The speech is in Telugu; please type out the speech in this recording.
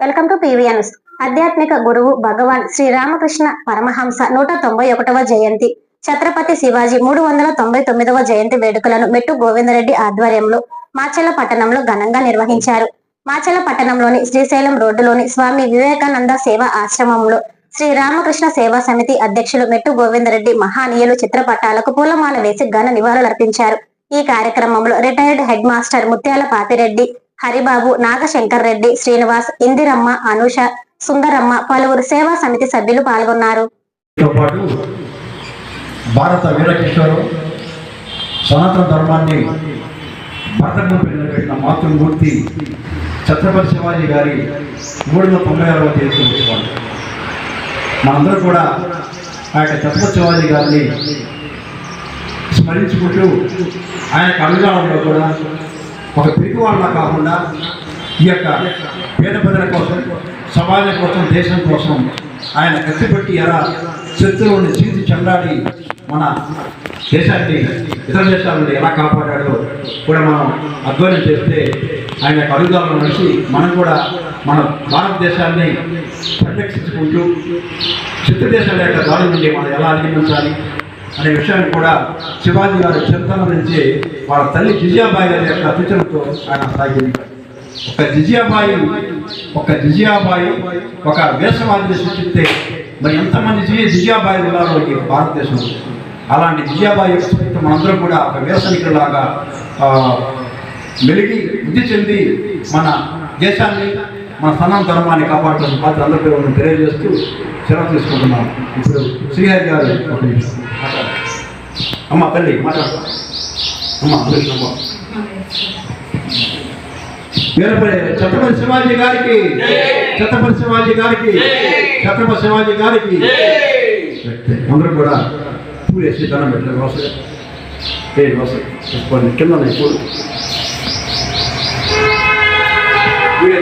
వెల్కమ్ టు పీవీఎన్స్ ఆధ్యాత్మిక గురువు భగవాన్ శ్రీరామకృష్ణ పరమహంస నూట తొంభై ఒకటవ జయంతి. ఛత్రపతి శివాజీ మూడు వందల తొంభై తొమ్మిదవ జయంతి వేడుకలను మెట్టు గోవిందరెడ్డి ఆధ్వర్యంలో మాచల పట్టణంలో ఘనంగా నిర్వహించారు. మాచల పట్టణంలోని శ్రీశైలం రోడ్డులోని స్వామి వివేకానంద సేవా ఆశ్రమంలో శ్రీ రామకృష్ణ సేవా సమితి అధ్యక్షులు మెట్టు గోవిందరెడ్డి మహానీయులు చిత్రపటాలకు పూలమాల వేసి ఘన నివాళులర్పించారు. ఈ కార్యక్రమంలో రిటైర్డ్ హెడ్ మాస్టర్ ముత్యాల పాపిరెడ్డి హరిబాబు నాగశంకర్ రెడ్డి శ్రీనివాస్ ఇందిరమ్మ అనుష సుందరమ్మ పలువురు సేవా సమితి సభ్యులు పాల్గొన్నారు. భారత వీరకిషోరు సనాతన ధర్మాన్ని భారతంలో నిలబెట్టిన మాతృమూర్తి ఛత్రపతి శివాజీ గారి మూడు వందల తొంభై ఆరవ తేదీ ఉత్సవాలు మనందరూ కూడా ఆ యొక్క ఛత్రపతి శివాజీ గారిని స్మరించుకుంటూ ఆయన కనుగాలంలో కూడా ఒక పిరికి కాకుండా ఈ యొక్క పేద ప్రజల కోసం సమాజం కోసం దేశం కోసం ఆయన కత్తిపెట్టి ఎలా శత్రువుని చీల్చి చెండాడి మన దేశాన్ని ఇతర దేశాల నుండి ఎలా కాపాడాడో కూడా మనం అధ్వర్యం చేస్తే ఆయన యొక్క అడుగుదాలను నడిచి మనం కూడా మన భారతదేశాన్ని పరిరక్షించుకుంటూ శత్రు దేశాల యొక్క దాడి నుండి మనం ఎలా అధిగమించాలి? అనే విషయాన్ని కూడా శివాజీ గారి చింతన నుంచి వాళ్ళ తల్లి జిజియాబాయి గారి యొక్క సూచనతో ఆయన సాగించారు ఒక జిజియాబాయి ఒక జిజియాబాయి ఒక వేసవాదిని సూచిస్తే మరి ఎంతమంది జి జిజియాబాయి ఉన్నారో ఈ భారతదేశంలో. అలాంటి జిజియాబాయి యొక్క సృష్టి మనందరం కూడా ఒక వేసనికులాగా మెలిగి వృద్ధి చెంది మన దేశాన్ని మన సన్నం ధర్మాన్ని కాపాడుతున్న పాత్ర అందరికీ తెలియజేస్తూ సెలవు తీసుకుంటున్నాం. ఇప్పుడు శ్రీహరి గారు ఒక నిమిషం. మాట్లాడండి. అమ్మ తల్లి మాట్లాడు అమ్మ అందరికీ వీరపల్లి ఛత్రపతి శివాజీ గారికి ఛత్రపతి శివాజీ గారికి ఛత్రపతి శివాజీ గారికి అందరూ కూడా పూలు వేసి దండం పెట్టారు రోస ఏ రోస తీసుకోండి కింద ఉన్నాయి పూలు వీడే